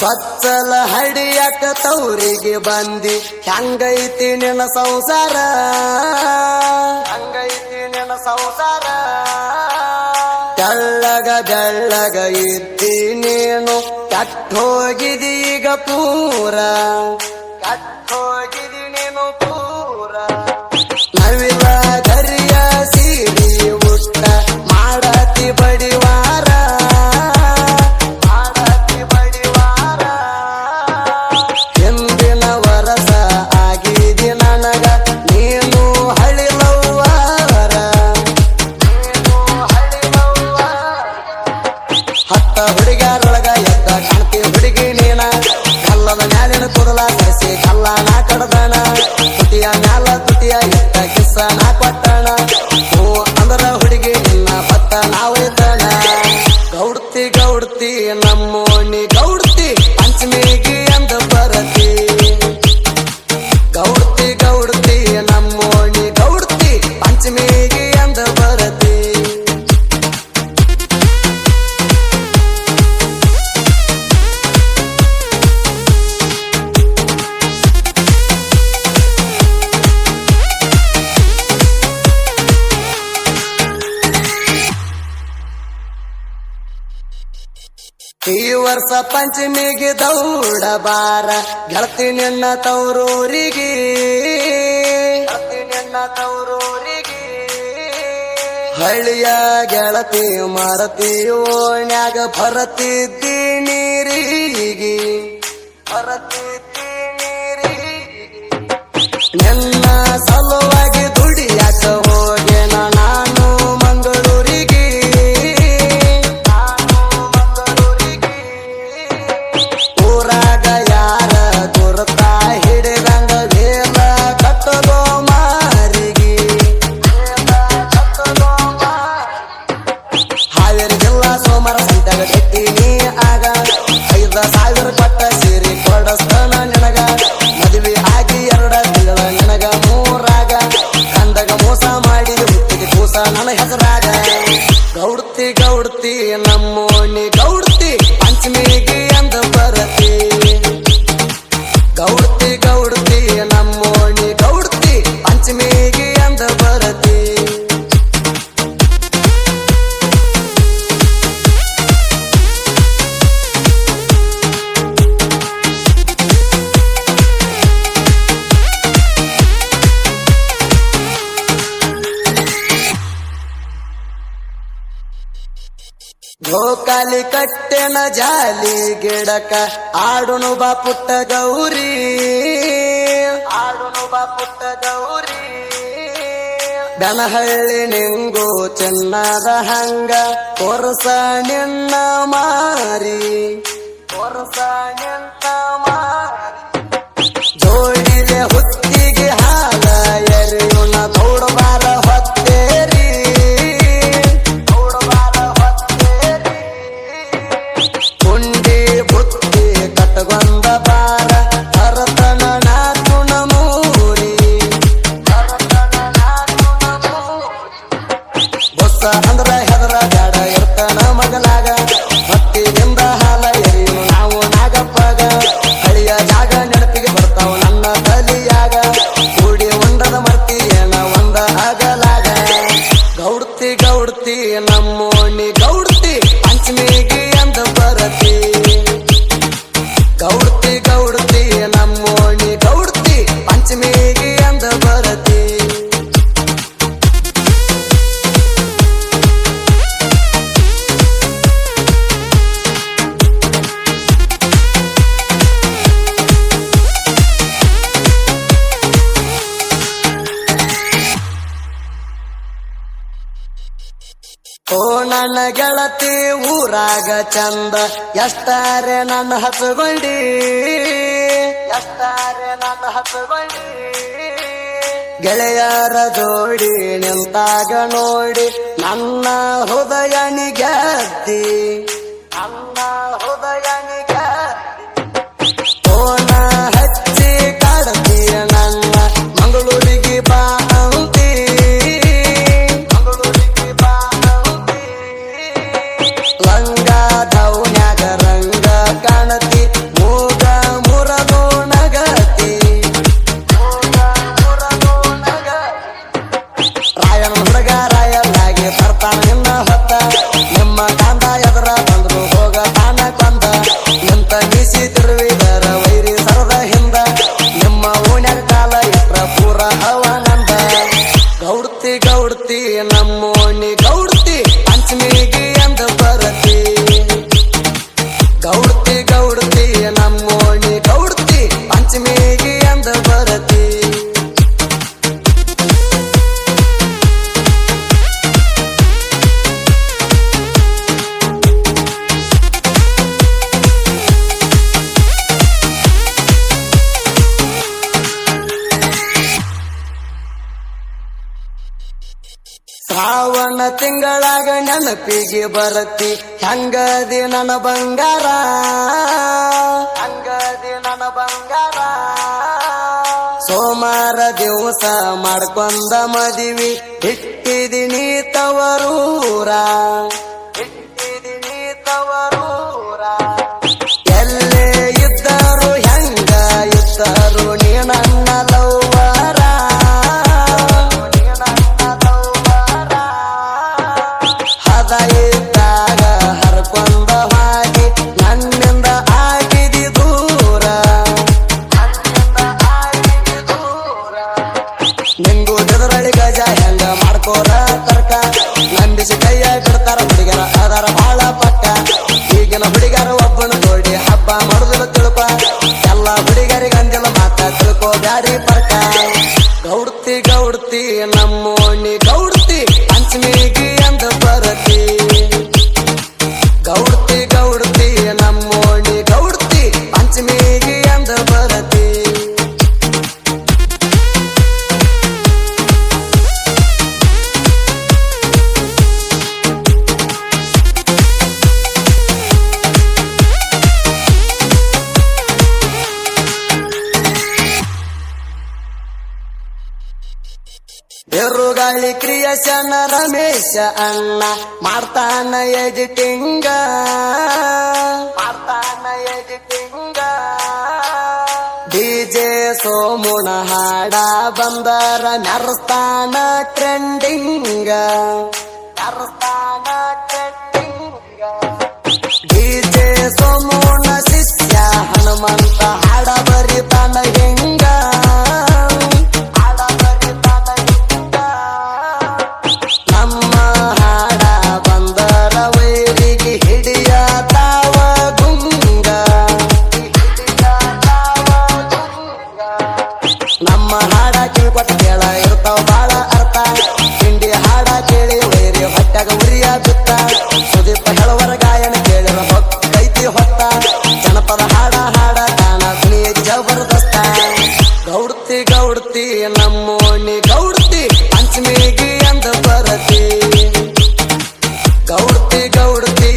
ಕತ್ತಲ ಹಡಿಯಕ ತೌರಿಗೆ ಬಂದಿ. ಹೆಂಗೈತಿ ನಿನ್ನ ಸಂಸಾರ? ಹಂಗೈತಿ ನಿನ್ನ ಸಂಸಾರ? ತೆಳ್ಳಗ ಬೆಳ್ಳಗ ಇದ್ದಿ ನೀನು. ಕಟ್ ಹೋಗಿದೀಗ ಪೂರ. ಕಟ್ಟೋಗಿ la cuatro ಈ ವರ್ಷ ಪಂಚಮಿಗೆ ದೌಡಬಾರ ಗೆಳತಿ ನಿನ್ನ ತೌರೂರಿಗೆ ನಿನ್ನ ತೌರೂರಿಗೆ ಹಳ್ಳಿಯ ಗೆಳತಿ ಮರತಿಯೋಣ್ಯಾಗ ಓಣ್ಯಾಗ ಭರತಿದ್ದಿ ಕಾಲಿ ಕಟ್ಟೆನ ಜಾಲಿ ಗಿಡಕ ಆಡುನು ಬಾ ಪುಟ್ಟ ಗೌರಿ. ಆಡುನು ಬಾ ಪುಟ್ಟ ಗೌರಿ. ಬೆನಹಳ್ಳಿ ನಿಂಗು ಚೆನ್ನದ ಹಂಗ ಕೊರಸ ನಿನ್ನ ಮಾರಿ. ಕೊರಸ ನಿನ್ನ ಮಾರಿ. ಜೋಡಿಲೆ ಹುತ್ತ ಗೆಳತಿ ಊರಾಗ ಚಂದ ಎಷ್ಟಾರೆ ನನ್ನ ಹಸುಗೊಂಡಿ ಎಷ್ಟಾರೆ ನನ್ನ ಹತ್ಕೊಂಡಿ ಗೆಳೆಯರ ಜೋಡಿ ನಿಂತಾಗ ನೋಡಿ ನನ್ನ ಹೃದಯನಿಗೆತ್ತಿ ಬಣ್ಣ ತಿಂಗಳಾಗ ನೆನಪಿಗೆ ಬರತಿ. ಹಂಗದಿ ನನ್ನ ಬಂಗಾರ. ಹಂಗದಿ ನನ್ನ ಬಂಗಾರ. ಸೋಮವಾರ ದಿವಸ ಮಾಡ್ಕೊಂಡ ಮದಿವಿ. ಇಟ್ಟಿದಿನಿ ತವರೂರ. ತೀನ ಗಾಳಿ ಕ್ರಿಯಶನ ರಮೇಶ ಅಣ್ಣ. ಮಾಡ್ತಾನ ಎಡಿಟಿಂಗ ಮಾಡ್ತಾನ ಎಡಿಟಿಂಗ ಡಿಜೆ ಸೋಮುನ ಹಾಡ ಬಂದರ ನರ್ಸ್ತಾನ ಟ್ರೆಂಡಿಂಗ ನರ್ಸ್ತಾನ ಕೊಡ್ತಿ ನಮ್ಮೋಣಿ ಗೌಡ್ತಿ ಪಂಚಮಿಗೆ ಅಂದ ಬರತಿ ಗೌಡ್ತಿ ಗೌಡ್ತಿ